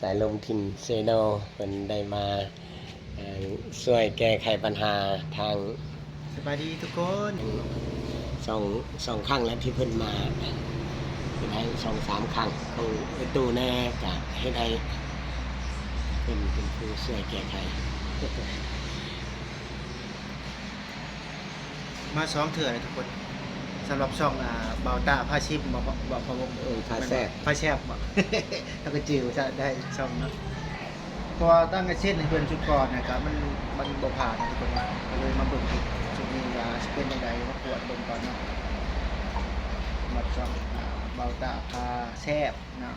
สายลมทินเซโนเป็นได้มาเอ่อช่วยแก้ไขปัญหาทางสบายดีทุกคนสองสองครั้งแล้วที่เพิ่นมาเป็นให้สองสามครั้งเขาไปตู้แน่กับให้ได้เป็นเป็นผู้ช่วยแก้ไขมาซ้อมเถื่อเลยทุกคน สำหรับช่องอ่าเบาตาผ้าชิปบอกบอกพะวงเออพาแซ่บผ้าแซบบอก แล้วก็จิวจะได้ช่องเนาะเพราะว่าตั้งแต่เช่นในเพื่อนชุดก่อนนะครับมันมันบ่ผ่านนะทุกคนว่าก็เลยมาเบิ่งอีกชุดนี้ว่าสิเป็นยังไงมาปวดเบิ่งก่อนเนาะสำหรับช่องอ่าเบาตาผ้าแซบเนาะ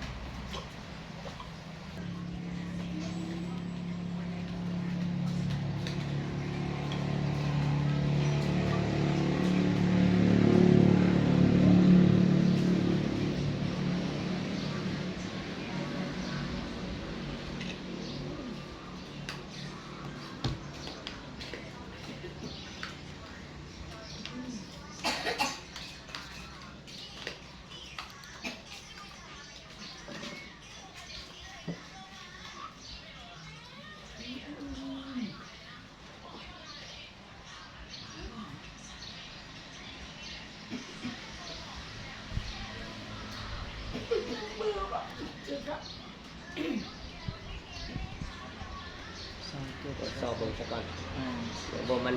ช่องเกี่ยวกับสอบเบิ่งซะก่อนอ่าเดี๋ยวบ่มัน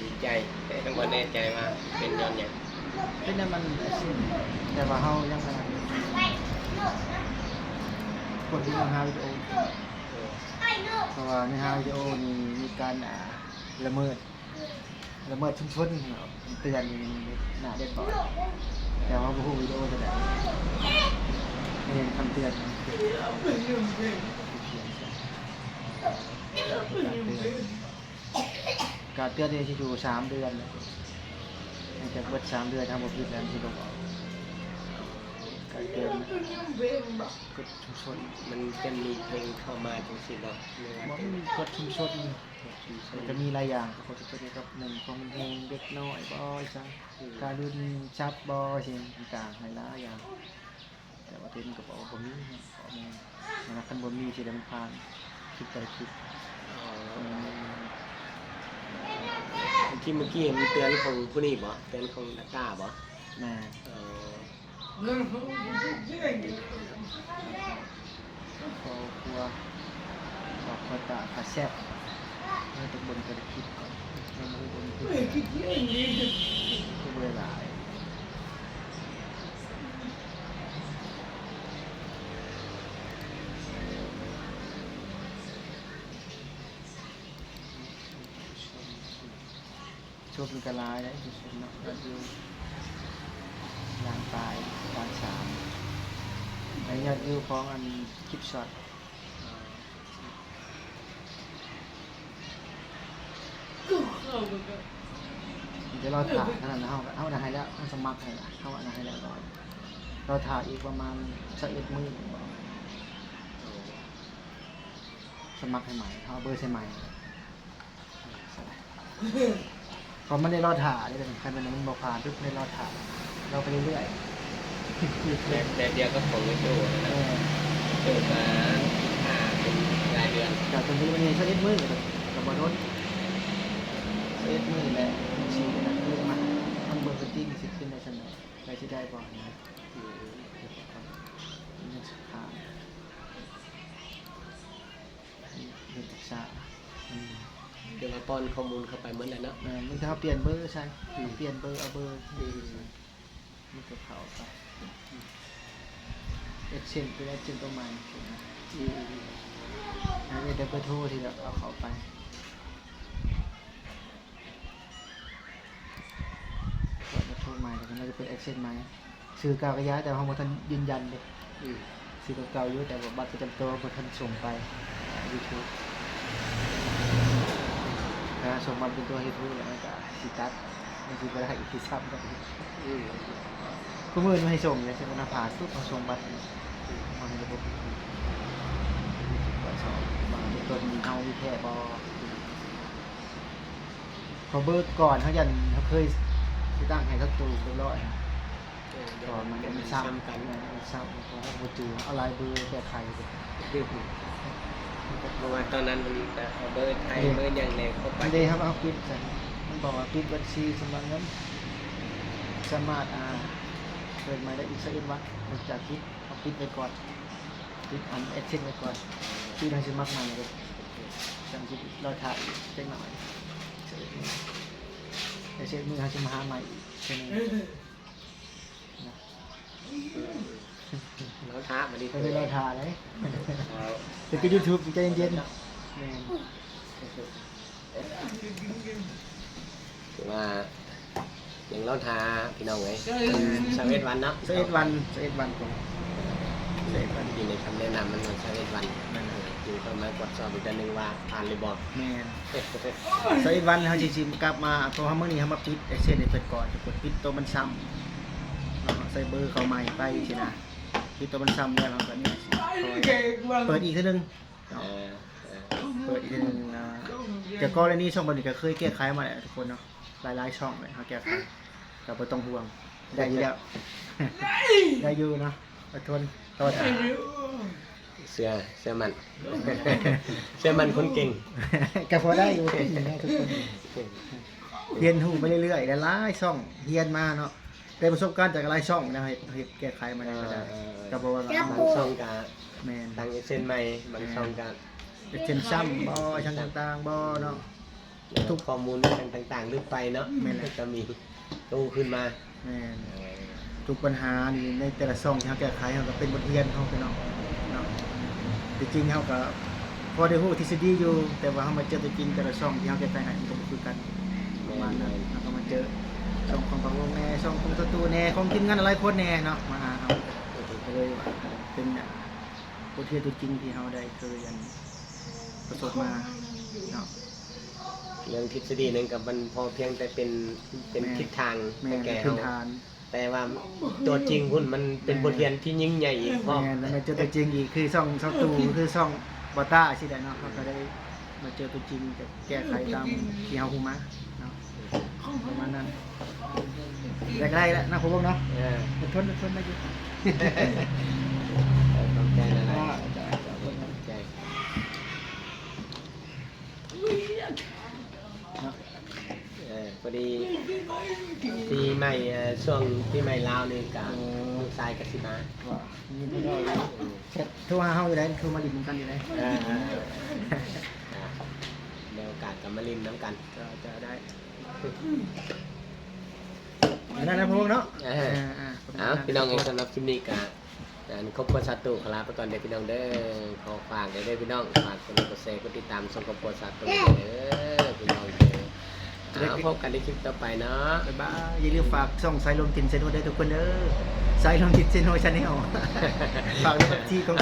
ดีใจแต่ต้องบ่แน่ใจว่าเป็นย้อนหยังเป็นนั่นมันสิ่งแต่ว่าเฮายังขนาดนี้คนที่ลงหาวิดีโอเพราะว่าในหาวิดีโอนี่มีการอ่าละเมิดละเมิดชุมชนเนาะเตือนหน้าเด็ดบ่อยแต่ว่าบ่ฮู้วิดีโอเท่าใดไม่เห็นคำเตือน การเตือนนี่สิอยู่สามเดือนเลยหลังจากเบิดสามเดือนทำบ่ผิดแล้วสิลงออกการเกินกฎชุมชนมันจะมีเพลงเข้ามาจังซี่บ่หรือว่าบ่เป็นมีกฎชุมชนมันจะมีหลายอย่างกฎชุมชนเกี่ยวกับหนึ่งความเป็นเพลงเด็กน้อยบ่จังการรุ่นชับบ่สิ่งต่างๆหลายๆอย่างแต่ว่าเต็มก็บอกว่าบ่มีนะขอแม่นะครับคันบ่มีสิได้มันผ่านคิดแต่ละคิดอ๋ออืม ที่เมื่อกี้เห็นเตือนของผู้นี้บ่เตือนของนักกล้าบ่แม่เออครอบครัวครอบครัวตาขาแซ่บเราต้องบนกระคิดก่อนเราไม่บนคือคือเวลา ชมกะลายได้ชมเนาะก็ดูยางตายยางสามไอ้ยอดวิวของอันคลิปช็อตเดี๋ยวเราถ่ายขนาดนั้นเอาเอาอันไหนให้แล้วเอาสมัครให้ละเอาอันไหนให้แล้วก่อนเราถ่ายอีกประมาณสักเอ็ดมือสมัครให้ใหม่เอาเบอร์ใช่ไหม เขาไม่ได้รอถ่ายเลยใครเป็นมันบอกผ่านทุกไม่ได้รอถ่ายเราไปเรื่อยแบบแบบเดียวก็ของไอ้โจ้ๆนะเออโจ้มาห้าเป็นรายเดือนจากตรงนี้มันมีสักเอ็ดมือกับกับบอลรถสักเอ็ดมือแหละ ป้อนข้อมูลเข้าไปเหมือนแล้วเนาะเออมันจะเขาเปลี่ยนเบอร์ใช่เปลี่ยนเบอร์เอาเบอร์อืมมันก็เขาไปเอ็กเซนไปได้จึงประมาณอืมอันนี้เดี๋ยวเบอร์โทรที่เราเอาเขาไปกดเบอร์โทรใหม่แล้วก็น่าจะเป็นเอ็กเซนใหม่ซื้อเก่าก็ย้ายแต่ห้องบท่านยืนยันเลยอืม ซื้อเก่าๆอยู่แต่ว่าบัตรประจำตัวบท่านส่งไปยูทูบ นะส่งมาเป็นตัวยูทูบแล้วก็สิตัดมันคือบ่ได้อีกที่ซ้ำกันอืมก็มือมาให้ส่งเลยใช่ไหมนะผ่านปุ๊บเอาส่งบัตรมาในระบบก็สอบบางตัวมีเอามีแค่บอพอเบิร์ก่อนเขายันเขาเคยที่ตั้งให้ทักตูเรียบร้อยนะเออเดี๋ยวก่อนมันมันมันซ้ำซ้ำกันมันซ้ำของเขาบูจูเอาลายเบอร์แบบใครเลย เพราะว่าตอนนั้นมันจะเอาเบอร์ไทยเบอร์อย่างไรเข้าไปมันได้ครับเอาปิดใส่มันบอกว่าปิดบัญชีสำนักเงินสามารถอ่าเปิดใหม่ได้อีกสักวันหลังจากปิดเอาปิดไว้ก่อนปิดอันเอ็กเซนไว้ก่อนที่ทางสมัครใหม่เลยจังสิเราถ่ายเช็คหน่อยเอแต่เช็คมือเขาจะมาหาใหม่อีกใช่ไหมนะ เราท้ามาดิไม่ได้เราถ่ายเลยเอาแต่ก็ยูทูบใจเย็นๆแม่นถือว่าอย่างเราท้าพี่น้องไงสามเอ็ดวันเนาะสิบเอ็ดวันสิบเอ็ดวันก่อนสามเอ็ดวันที่ในคำแนะนำมันสามเอ็ดวันอยู่ประมาณกดสอบอีกเดือนหนึ่งว่าผ่านหรือบอกแม่นสิบเอ็ดวันเขาจริงๆกลับมาเพราะว่าเมื่อนี้เขามาปิดไอเช่นในเปิดก่อนจะกดปิดตัวมันซ้ำเนาะใส่เบอร์เขาใหม่ไปสินะ ปิดตัวมันซ้ำแล้วเราก็เนี่ยสิเปิดอีกทีนึงเอเนาะอเออเปิดอีกทีนึงนะแต่ก็ในนี้ช่องบริก็เคยแก้ไขมาแล้วทุกคนเนาะหลายๆช่องเลยเขาแก้ไขแต่ไม่ต้องห่วงได้อยู่แล้วได้อยู่เนาะอดทนต่อทางเสื้อเสื้อมันเสื้อมันคนเก่งก็พอได้อยู่อย่างนี้ทุกคนเรียนหูไปเรื่อยๆหลายๆช่องเรียนมาเนาะ ได้ประสบการณ์จากหลายช่องนะเฮ็ดเฮ็ดแก้ไขมาได้ก็ได้ก็เพราะว่าบางช่องกะแม่นตั้งเส้นใหม่บางช่องกะเป็นเช่นซ้ำบ่ช่างต่างๆบ่เนาะ ทุกข้อมูลต่างๆลึกไปเนาะไม่เลยก็มีตู้ขึ้นมาแม่น ทุกปัญหานี่ในแต่ละช่องที่เฮาแก้ไขเฮาก็เป็นบทเรียนเฮาไปเนาะเนาะจริงๆเฮาก็พอได้ฮู้ทฤษฎีอยู่ แต่ว่าเฮามาเจอตัวจริงแต่ละช่องที่เฮาแก้ไขให้มันก็บ่คือกันประมาณนั้นเฮาก็มาเจอ ช่องของปากวงแน่ช่องของตัวตูแน่ของทีมงานหลายคนแน่เนาะมาหาเฮาก็เลยว่าเป็นเนี่ยบทเรียนตัวจริงที่เราได้เคยยันประสบมาเนาะเรื่องทฤษฎีนึงกับมันพอเพียงแต่เป็นเป็นทิศทางแม่แก่เราแต่ว่าตัวจริงคุณมันเป็นบทเรียนที่ยิ่งใหญ่อีกเพราะแม่แล้วมาเจอตัวจริงอีกคือช่องช่องตูคือช่องบอต้าสิได้เนาะเขาก็ได้มาเจอตัวจริงจะแก้ไขตามที่เฮาฮู้มาเนาะประมาณนั้น แรกได้แล้วนะผมบอกเนาะเอออดทนอดทนได้อยู่ต้องใจนะนะอ่าจะจะอดทนใจเนาะเออพอดีปีใหม่เอ่อช่วงปีใหม่ลาวนี่กับลูกชายกับสิมาว่ามีที่เราอยู่เช็ดโทั่วหาเฮาอยู่ได้โทรมาดินกันอยู่ได้เออเออเอออะในโอกาสกับมาลินน้ำกันจะจะได้ อันนั้นนะพวกเนาะเอออ่าเอาพี่น้องเองสำหรับคลิปนี้กับอันครบคนสาตุขอลาไปก่อนเด้อพี่น้องเด้อขอฝากเด้อเด้อพี่น้องฝากกดไลค์กดแชร์กดติดตามช่องครอบครัวสาตุเด้อพี่น้องเด้อเอาพบกันในคลิปต่อไปเนาะบ๊ายบายอย่าลืมฝากช่องสายลมตินเซโนได้ทุกคนเด้อสายลมตินเซโนชาแนลฝากด้วยที่ของ